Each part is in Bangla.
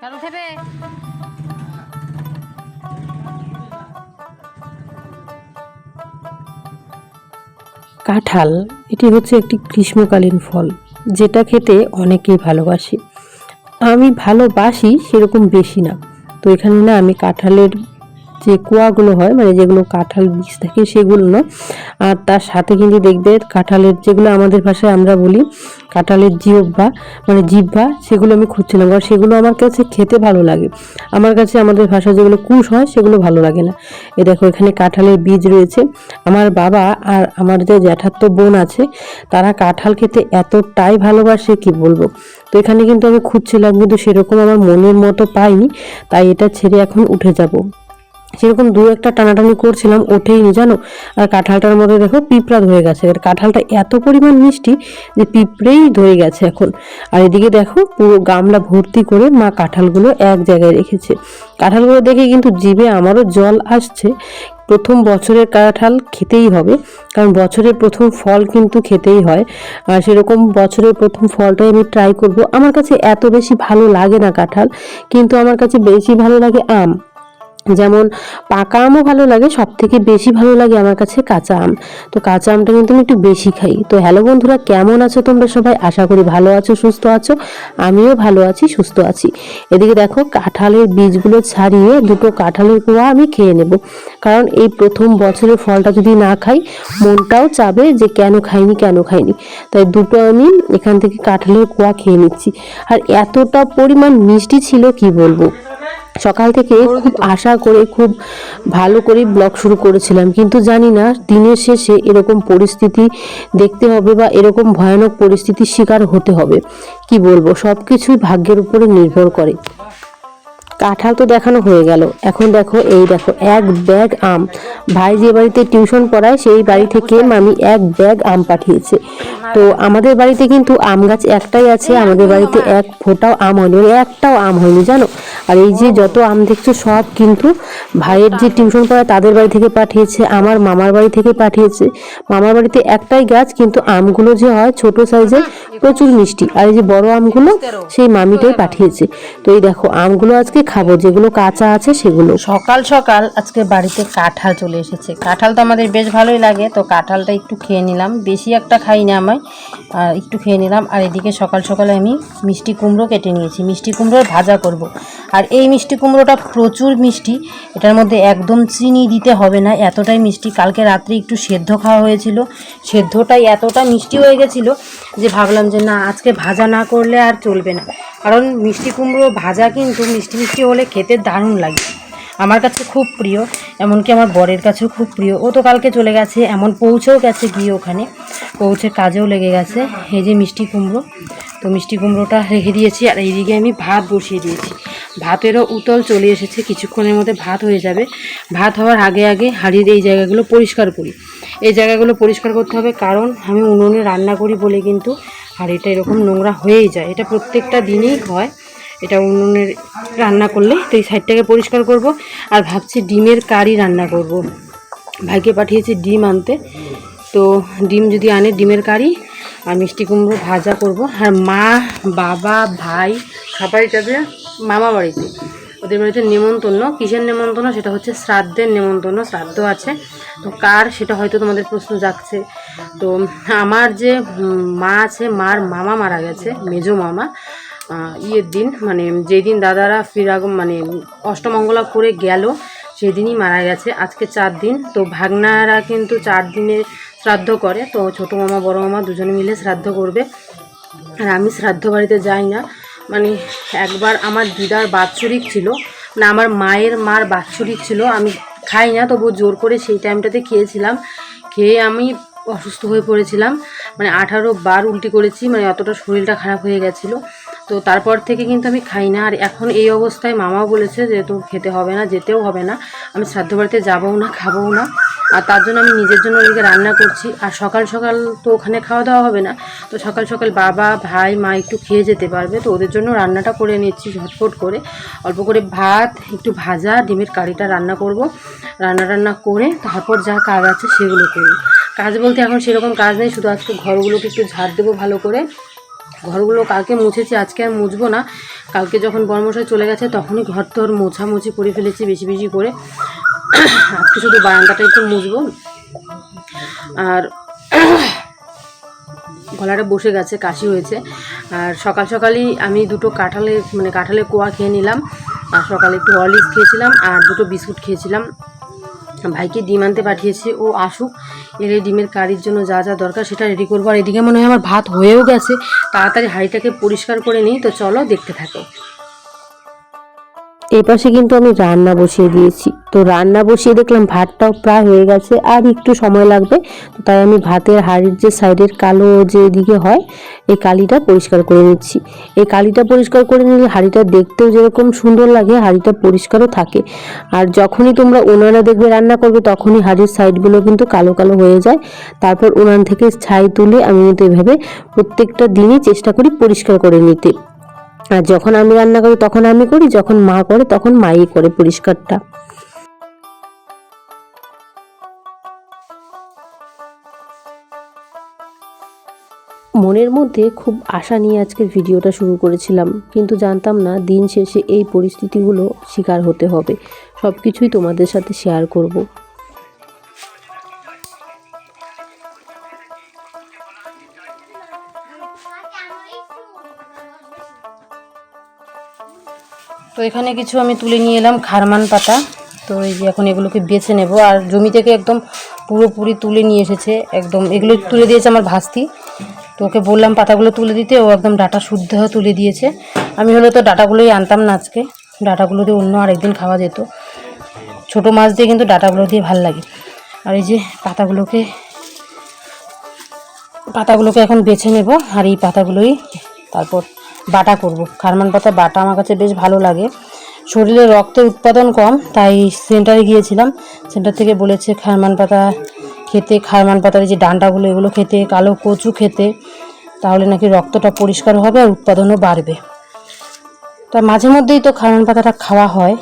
কাল উঠেবে কাঁঠাল, এটি হচ্ছে একটি গ্রীষ্মকালীন ফল, যেটা খেতে অনেকেই ভালোবাসে। আমি ভালোবাসি সেরকম বেশি না। তো এখানে না আমি কাঁঠালের যে কুয়াগুলো হয় মানে যেগুলো কাঁঠাল বীজ থাকে সেগুলো না। আর তার সাথে কিন্তু দেখবে কাঁঠালের যেগুলো আমাদের ভাষায় আমরা বলি কাঁঠালের জিহ্বা মানে জিহ্বা, সেগুলো আমি খুঁজছিলাম। কারণ সেগুলো আমার কাছে খেতে ভালো লাগে। আমার কাছে আমাদের ভাষায় যেগুলো কুশ হয়, সেগুলো ভালো লাগে না। এ দেখো, এখানে কাঁঠালের বীজ রয়েছে। আমার বাবা আর আমার যে জ্যাঠাত্ত বোন আছে, তারা কাঁঠাল খেতে এতটাই ভালোবাসে, কি বলব? তো এখানে কিন্তু আমি খুঁজছিলাম, কিন্তু সেরকম আমার মনের মতো পাইনি। তাই এটা ছেড়ে এখন উঠে যাব। সেরকম দু একটা টানাটানি করছিলাম ওঠেইনি জানো? আর কাঁঠালটার মধ্যে দেখো পিঁপড়া ধরে গেছে। আর কাঁঠালটা এত পরিমাণ মিষ্টি যে পিঁপড়েই ধরে গেছে এখন। আর এদিকে দেখো পুরো গামলা ভর্তি করে মা কাঁঠালগুলো এক জায়গায় রেখেছে। কাঁঠালগুলো দেখে কিন্তু জিভে আমারও জল আসছে। প্রথম বছরের কাঁঠাল খেতেই হবে, কারণ বছরের প্রথম ফল কিন্তু খেতেই হয়। আর সেরকম বছরের প্রথম ফলটাই আমি ট্রাই করব। আমার কাছে এত বেশি ভালো লাগে না কাঁঠাল, কিন্তু আমার কাছে বেশি ভালো লাগে আম। যেমন পাকা আমও ভালো লাগে সব থেকে বেশি ভালো লাগে আমার কাছে কাঁচা আম। তো কাঁচা আমটা কিন্তু আমি একটু বেশি খাই। তো হ্যালো বন্ধুরা, কেমন আছো তোমরা সবাই? আশা করি ভালো আছো, সুস্থ আছো। আমিও ভালো আছি, সুস্থ আছি। এদিকে দেখো, কাঁঠালের বীজগুলো ছাড়িয়ে দুটো কাঁঠালের কুয়া আমি খেয়ে নেব। কারণ এই প্রথম বছরের ফলটা যদি না খাই, মনটাও চাবে যে কেন খাইনি কেন খাইনি। তাই দুটো আমি এখান থেকে কাঁঠালের কুয়া খেয়ে নিচ্ছি। আর এতটা পরিমাণ মিষ্টি ছিল কি বলব? সকাল থেকে খুব আশা করে খুব ভালো করে ব্লগ শুরু করেছিলাম। কিন্তু জানি না দিনের শেষে এরকম পরিস্থিতি দেখতে হবে বা এরকম ভয়ানক পরিস্থিতির শিকার হতে হবে। কি বলব? সব কিছুই ভাগ্যের উপরে নির্ভর করে। কাঁঠাল তো দেখানো হয়ে গেল। এখন দেখো, এই দেখো, এক ব্যাগ আম। ভাই যে বাড়িতে টিউশন পড়ায়, সেই বাড়ি থেকে মামি এক ব্যাগ আম পাঠিয়েছে। তো আমাদের বাড়িতে কিন্তু আম গাছ একটাই আছে, আমাদের বাড়িতে এক ফোঁটাও আম হয়নি মানে একটাও আম হয়নি, জানো? আর এই যে যত আম দেখছ, সব কিন্তু ভাইয়ের যে টিউশন পড়ায়, তাদের বাড়ি থেকে পাঠিয়েছে, আমার মামার বাড়ি থেকে পাঠিয়েছে। মামার বাড়িতে একটাই গাছ, কিন্তু আমগুলো যে হয়, ছোট সাইজের প্রচুর মিষ্টি। আর এই যে বড় আমগুলো, সেই মামিটাই পাঠিয়েছে। তো এই দেখো, আমগুলো আজকে খাব, যেগুলো কাঁচা আছে সেগুলো। সকাল সকাল আজকে বাড়িতে কাঁঠাল চলে এসেছে। কাঁঠাল তো আমাদের বেশ ভালোই লাগে, তো কাঁঠালটা একটু খেয়ে নিলাম। বেশি একটা খাই না আমায় আর একটু খেয়ে নিলাম। আর এদিকে সকাল সকালে আমি মিষ্টি কুমড়ো কেটে নিয়েছি। মিষ্টি কুমড়োর ভাজা করব। আর এই মিষ্টি কুমড়োটা প্রচুর মিষ্টি, এটার মধ্যে একদম চিনি দিতে হবে না, এতটাই মিষ্টি। কালকে রাত্রে একটু সেদ্ধ খাওয়া হয়েছিল, সেদ্ধটাই এতটা মিষ্টি হয়ে গেছিল যে ভাবলাম যে না, আজকে ভাজা না করলে আর চলবে না। কারণ মিষ্টি কুমড়ো ভাজা কিন্তু মিষ্টি মিষ্টি হলে খেতে দারুণ লাগে। আমার কাছে খুব প্রিয়, এমনকি আমার বরের কাছেও খুব প্রিয়। ও তো কালকে চলে গেছে, এমন পৌঁছেও গেছে গিয়ে ওখানে। পৌঁছে কাজেও লেগে গেছে। এই যে মিষ্টি কুমড়ো, তো মিষ্টি কুমড়োটা রেখে দিয়েছি, আর এইদিকে আমি ভাত বসিয়ে দিয়েছি। ভাতেরও উতল চলে এসেছে, কিছুক্ষণের মধ্যে ভাত হয়ে যাবে। ভাত হওয়ার আগে আগে হাঁড়ির এই জায়গাগুলো পরিষ্কার করি। এই জায়গাগুলো পরিষ্কার করতে হবে, কারণ আমি উনুনে রান্না করি বলে কিন্তু হাঁড়িটা এরকম নোংরা হয়েই যায়। এটা প্রত্যেকটা দিনেই হয়। এটা উনুনের রান্না করলে তো এই সাইডটাকে পরিষ্কার করব। আর ভাবছি ডিমের কারি রান্না করব। ভাইকে পাঠিয়েছি ডিম আনতে। তো ডিম যদি আনে ডিমের কারি আর মিষ্টি কুমড়ো ভাজা করব। আর মা, বাবা, ভাই সবাই যাবে মামা বাড়িতে। ওদের বাড়িতে নেমন্তন্ন। কিসের নেমন্তন্ন? সেটা হচ্ছে শ্রাদ্ধের নেমন্তন্ন। শ্রাদ্ধ আছে। তো কার? সেটা হয়তো তোমাদের প্রশ্ন যাচ্ছে তো আমার যে মা আছে, মার মামা মারা গেছে, মেজো মামা। ইয়ের দিন মানে যেদিন দাদারা ফিরাগম মানে অষ্টমঙ্গলা করে গেল, সেদিনই মারা গেছে। আজকে চার দিন। তো ভাগনারা কিন্তু চার দিনে শ্রাদ্ধ করে। তো ছোটো মামা, বড় মামা দুজনে মিলে শ্রাদ্ধ করবে। আর আমি শ্রাদ্ধ বাড়িতে যাই না। মানে একবার আমার দিদার বাৎসরিক ছিল। না আমার মায়ের মার বাৎসরিক ছিল। আমি খাই না তবু জোর করে সেই টাইমটাতে খেয়েছিলাম। খেয়ে আমি অসুস্থ হয়ে পড়েছিলাম। মানে আঠারো বার উল্টি করেছি। মানে অতটা শরীরটা খারাপ হয়ে গেছিল। তো তারপর থেকে কিন্তু আমি খাই না। আর এখন এই অবস্থায় মামাও বলেছে যে তো খেতে হবে না, যেতেও হবে না। আমি শ্রাদ্ধ বাড়িতে যাবও না, খাবও না। আর তার জন্য আমি নিজের জন্য ওদিকে রান্না করছি। আর সকাল সকাল তো ওখানে খাওয়া দাওয়া হবে না। তো সকাল সকাল বাবা, ভাই, মা একটু খেয়ে যেতে পারবে। তো ওদের জন্য রান্নাটা করে নিচ্ছি ঝটফট করে। অল্প করে ভাত, একটু ভাজা, ডিমের কারিটা রান্না করব। রান্না রান্না করে তারপর যা কাজ আছে সেগুলো করব। কাজ বলতে এখন সেরকম কাজ নেই। শুধু আজকে ঘরগুলোকে একটু ঝাড় দেবো ভালো করে। ঘরগুলো কালকে মুছেছি, আজকে আর মুছবো না। কালকে যখন বর্মশাই চলে গেছে, তখনই ঘর তোর মোছামুছি করে ফেলেছি বেশি বেশি করে। আজকে শুধু বারান্দাটা একটু মুছবো। আর গলাটা বসে গেছে, কাশি হয়েছে। আর সকাল সকালই আমি দুটো কাঁঠালে মানে কাঁঠালের কোয়া খেয়ে নিলাম। আর সকালে একটু হরলিক্স খেয়েছিলাম আর দুটো বিস্কুট খেয়েছিলাম। ভাইকে ডিম আনতে পাঠিয়েছি, ও আসুক। এলে ডিমের কারির জন্য যা যা দরকার সেটা রেডি করব। আর এদিকে মনে হয় আমার ভাত হয়েও গেছে, তাড়াতাড়ি হাঁড়িটাকে পরিষ্কার করে নিই, তো চলো দেখতে থাকো। এই পাশে কিন্তু আমি রান্না বসিয়ে দিয়েছি। তো রান্না বসিয়ে দেখলাম ভাতটাও প্রায় হয়ে গেছে, আর একটু সময় লাগবে তাই আমি ভাতের হাড়ির যে সাইডের কালো যে দিকে হয়, এই কালিটা পরিষ্কার করে নিচ্ছি। এই কালিটা পরিষ্কার করে নিলে হাঁড়িটা দেখতেও যেরকম সুন্দর লাগে, হাঁড়িটা পরিষ্কারও থাকে। আর যখনই তোমরা উনানে দেখবে রান্না করবে, তখনই হাঁড়ির সাইডগুলো কিন্তু কালো কালো হয়ে যায়। তারপর উনান থেকে ছাই তুলে আমি কিন্তু এভাবে প্রত্যেকটা দিনই চেষ্টা করি পরিষ্কার করে নিতে। আর যখন আমি রান্না করি, তখন আমি করি, যখন মা করে, তখন মাই করে পরিষ্কারটা মনের মধ্যে খুব আশা নিয়ে আজকের ভিডিওটা শুরু করেছিলাম, কিন্তু জানতাম না দিন শেষে এই পরিস্থিতিগুলো শিকার হতে হবে সব কিছুই তোমাদের সাথে শেয়ার করব। তো এখানে কিছু আমি তুলে নিয়ে এলাম খারমান পাতা। তো এই যে এখন এগুলোকে বেছে নেব। আর জমি থেকে একদম পুরোপুরি তুলে নিয়ে এসেছে। একদম এগুলো তুলে দিয়েছে আমার ভাস্তি। তো ওকে বললাম পাতাগুলো তুলে দিতে। ও একদম ডাটা শুদ্ধ তুলে দিয়েছে। আমি হলে তো ডাটাগুলোই আনতাম না আজকে। ডাটাগুলো দিয়ে অন্য আরেকদিন খাওয়া যেত। ছোটো মাছ দিয়ে কিন্তু ডাটাগুলো দিয়ে ভালো লাগে। আর এই যে পাতাগুলোকে পাতাগুলোকে এখন বেছে নেব। আর এই পাতাগুলোই তারপর বাটা করব। খারমান পাতা বাটা আমার কাছে বেশ ভালো লাগে। শরীরে রক্তের উৎপাদন কম, তাই সেন্টারে গিয়েছিলাম। সেন্টার থেকে বলেছে খারমান পাতা খেতে, খারমান পাতার যে ডান্ডাগুলো, এগুলো খেতে, কালো কচু খেতে, তাহলে নাকি রক্তটা পরিষ্কার হবে আর উৎপাদনও বাড়বে। তা মাঝে মধ্যেই তো খারমান পাতাটা খাওয়া হয়।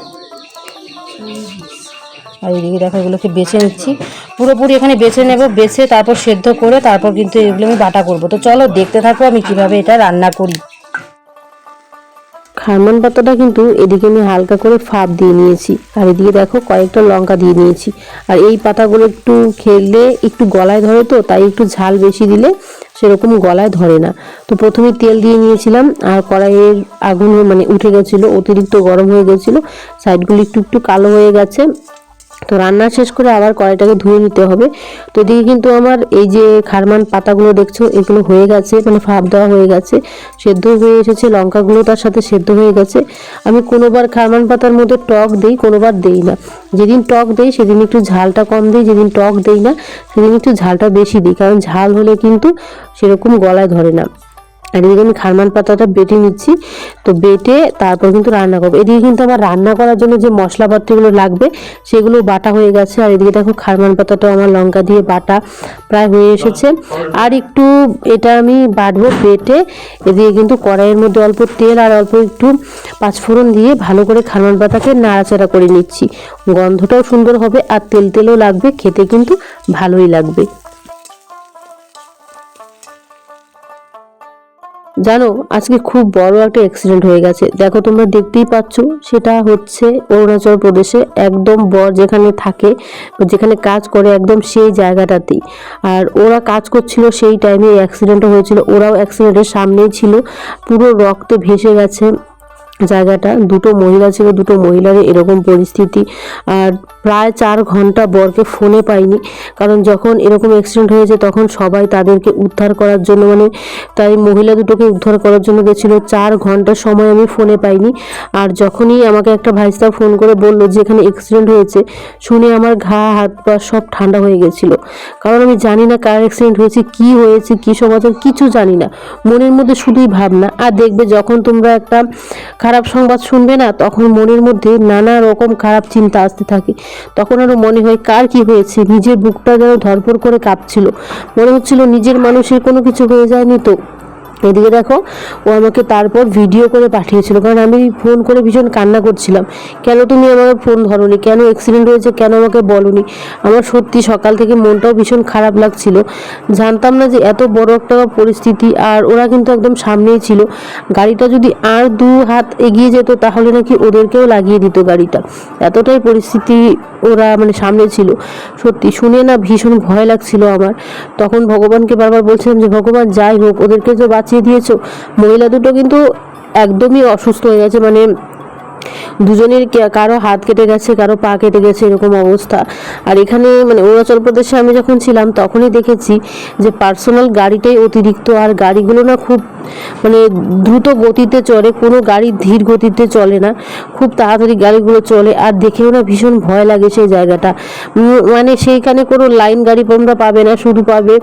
আর এদিকে দেখো, এগুলোকে বেছে নিচ্ছি। পুরোপুরি এখানে বেছে নেব, বেছে তারপর সেদ্ধ করে তারপর কিন্তু এগুলো আমি বাটা করব। তো চলো দেখতে থাকো আমি কীভাবে এটা রান্না করি। খারমান পাতাটা কিন্তু এদিকে আমি হালকা করে ফাপ দিয়ে নিয়েছি। আর এদিকে দেখো কয়েকটা লঙ্কা দিয়ে নিয়েছি। আর এই পাতাগুলো একটু খেললে একটু গলায় ধরে তো, তাই একটু ঝাল বেশি দিলে সেরকম গলায় ধরে না। তো প্রথমে তেল দিয়ে নিয়েছিলাম, আর কড়াইয়ের আগুন মানে উঠে গেছিল, অতিরিক্ত গরম হয়ে গেছিল সাইডগুলো একটু একটু কালো হয়ে গেছে। তো রান্না শেষ করে আবার কড়াইটাকে ধুয়ে নিতে হবে। তো এদিকে কিন্তু আমার এই যে খারমান পাতাগুলো দেখছ, এগুলো হয়ে গেছে মানে ফাপ দেওয়া হয়ে গেছে। সেদ্ধ হয়ে এসেছে, লঙ্কাগুলো তার সাথে সেদ্ধ হয়ে গেছে। আমি কোনোবার খারমান পাতার মধ্যে টক দেই, কোনোবার দেই না। যেদিন টক দেই, সেদিন একটু ঝালটা কম দিই, যেদিন টক দেই না, সেদিন একটু ঝালটা বেশি দিই। কারণ ঝাল হলে কিন্তু সেরকম গলায় ধরে না। আর এদিকে আমি খারমান পাতাটা বেটে নিচ্ছি। তো বেটে তারপর কিন্তু রান্না করব। এদিকে কিন্তু আমার রান্না করার জন্য যে মশলাপাতিগুলো লাগবে, সেগুলো বাটা হয়ে গেছে। আর এদিকে দেখো খারমান পাতাটাও আমার লঙ্কা দিয়ে বাটা প্রায় হয়ে এসেছে। আর একটু এটা আমি বাটবো বেটে। এদিকে কিন্তু কড়াইয়ের মধ্যে অল্প তেল আর অল্প একটু পাঁচফোড়ন দিয়ে ভালো করে খারমান পাতাকে নাড়াচাড়া করে নিচ্ছি। গন্ধটাও সুন্দর হবে আর তেল তেলও লাগবে, খেতে কিন্তু ভালোই লাগবে। জানো, আজকে খুব বড় একটা অ্যাক্সিডেন্ট হয়ে গেছে। দেখো, তোমরা দেখতেই পাচ্ছ, সেটা হচ্ছে অরুণাচল প্রদেশে একদম বর যেখানে থাকে, যেখানে কাজ করে একদম সেই জায়গাটাতেই। আর ওরা কাজ করছিল সেই টাইমে অ্যাক্সিডেন্টও হয়েছিল। ওরাও অ্যাক্সিডেন্টের সামনেই ছিল। পুরো রক্তে ভেসে গেছে। জায়গাটা। দুটো মহিলা ছিল, দুটো মহিলার এরকম পরিস্থিতি। আর প্রায় চার ঘণ্টা বরকে ফোনে পাইনি। কারণ যখন এরকম অ্যাক্সিডেন্ট হয়েছে, তখন সবাই তাদেরকে উদ্ধার করার জন্য মানে তাই মহিলা দুটোকে উদ্ধার করার জন্য গেছিল। চার ঘণ্টা সময় আমি ফোনে পাইনি। আর যখনই আমাকে একটা ভাইস্তা ফোন করে বলল যে, এখানে অ্যাক্সিডেন্ট হয়েছে, শুনে আমার ঘা, হাত, পা সব ঠান্ডা হয়ে গেছিল। কারণ আমি জানি না কার অ্যাক্সিডেন্ট হয়েছে, কি হয়েছে, কি সমাচার কিছু জানি না। মনের মধ্যে শুধুই ভাবনা। আর দেখবে যখন তোমরা একটা খারাপ সংবাদ শুনবে না, তখন মনের মধ্যে নানা রকম খারাপ চিন্তা আসতে থাকে। তখন আরও মনে হয়, কার কি হয়েছে? নিজের বুকটা যেন ধরপড় করে কাঁপছিল। মনে হচ্ছিল নিজের মানুষের কোনো কিছু হয়ে যায়নি তো। এদিকে দেখো, ও আমাকে তারপর ভিডিও করে পাঠিয়েছিল। কারণ আমি ফোন করে ভীষণ কান্না করছিলাম। কেন তুমি আমাকে ফোন ধরোনি? কেন অ্যাক্সিডেন্ট হয়েছে? কেন আমাকে বলনি? আমার সত্যি সকাল থেকে মনটাও ভীষণ খারাপ লাগছিল। জানতাম না যে এত বড় একটা পরিস্থিতি, আর ওরা কিন্তু একদম সামনেই ছিল। গাড়িটা যদি আর দু হাত এগিয়ে যেত, তাহলে নাকি ওদেরকেও লাগিয়ে দিত গাড়িটা। এতটাই পরিস্থিতি ওরা মানে সামনে ছিল। সত্যি শুনে না ভীষণ ভয় লাগছিল আমার। তখন ভগবানকে বারবার বলছিলাম যে, ভগবান, যাই হোক, ওদেরকে যে বাঁচিয়ে দিয়েছ। মহিলা দুটো কিন্তু একদমই অসুস্থ হয়ে গেছে। মানে দুজনের কারও হাত কেটে গেছে, কারও পা কেটে গেছে, এরকম অবস্থা। আর এখানে মানে অরুণাচল প্রদেশে আমি যখন ছিলাম, তখনই দেখেছি যে পার্সোনাল গাড়িটাই অতিরিক্ত, আর গাড়িগুলো না খুব মানে দ্রুত গতিতে চলে, কোনো গাড়ি ধীর গতিতে চলে না, খুব তাড়াতাড়ি গাড়িগুলো চলে, আর দেখেও না ভীষণ ভয় লাগে সেই জায়গাটা। মানে সেইখানে কোনো লাইন গাড়ি তোমরা পাবে না, শুধু পাবে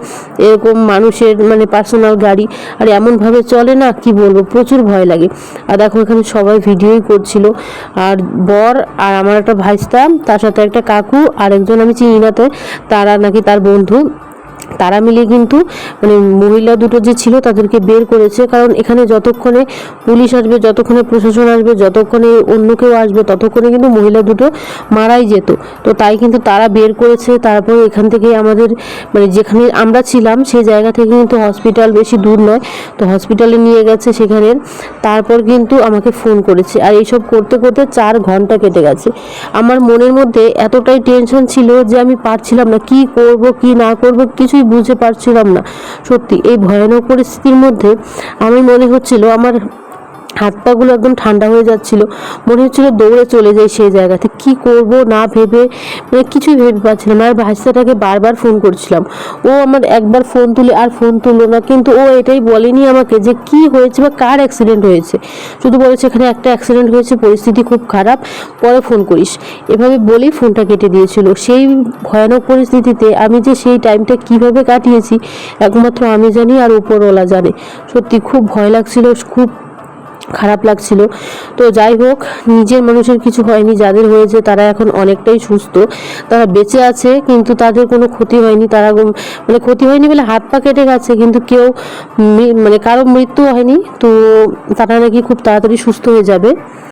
এরকম মানুষের মানে পার্সোনাল গাড়ি, আর এমনভাবে চলে না, কি বলব, প্রচুর ভয় লাগে। আর দেখো এখানে সবাই ভিডিওই করছিল। আর বর আর আমার একটা ভাইস্তা, তার সাথে একটা কাকু আর একজন আমি চিনি না তো, তারা নাকি তার বন্ধু। তারা মিলে কিন্তু মানে মহিলা দুটো যে ছিল তাদেরকে বের করেছে। কারণ এখানে যতক্ষণে পুলিশ আসবে, যতক্ষণে প্রশাসন আসবে, যতক্ষণে অন্য কেউ আসবে, ততক্ষণে কিন্তু মহিলা দুটো মারাই যেত। তো তাই কিন্তু তারা বের করেছে। তারপর এখান থেকে আমাদের মানে যেখানে আমরা ছিলাম, সেই জায়গা থেকে কিন্তু হসপিটাল বেশি দূর নয়। তো হসপিটালে নিয়ে গেছে সেখানে। তারপর কিন্তু আমাকে ফোন করেছে। আর এইসব করতে করতে চার ঘণ্টা কেটে গেছে। আমার মনের মধ্যে এতটাই টেনশন ছিল যে আমি পারছিলাম না। কি করব, কি না করব, কিছুই বুঝতে পারছিলাম না। সত্যি এই ভয়ানক পরিস্থিতির মধ্যে আমি মনে হচ্ছিল আমার হাত পাগুলো একদম ঠান্ডা হয়ে যাচ্ছিল। মনে হচ্ছিল দৌড়ে চলে যাই সেই জায়গাতে। কি করব না ভেবে মানে কিছুই ভেবে পাচ্ছিলাম না। আর ভাইস্তাটাকে বারবার ফোন করছিলাম। ও আমার একবার ফোন তুলে, আর ফোন তুললো না। কিন্তু ও এটাই বলেনি আমাকে যে কি হয়েছে বা কার অ্যাক্সিডেন্ট হয়েছে। শুধু বলেছে এখানে একটা অ্যাক্সিডেন্ট হয়েছে, পরিস্থিতি খুব খারাপ, পরে ফোন করিস। এভাবে বলেই ফোনটা কেটে দিয়েছিল। সেই ভয়ানক পরিস্থিতিতে আমি যে সেই টাইমটা কীভাবে কাটিয়েছি, একমাত্র আমি জানি আর উপরওয়ালা জানে। সত্যি খুব ভয় লাগছিল, খুব খারাপ লাগছিল। তো যাই হোক, নিজের মানুষের কিছু হয়নি, যাদের হয়েছে তারা এখন অনেকটাই সুস্থ। তারা বেঁচে আছে, কিন্তু তাদের কোনো ক্ষতি হয়নি। তারা মানে ক্ষতি হয়নি বলে হাত পা কেটে গেছে, কিন্তু কেউ মানে কারও মৃত্যু হয়নি। তো তারা নাকি খুব তাড়াতাড়ি সুস্থ হয়ে যাবে।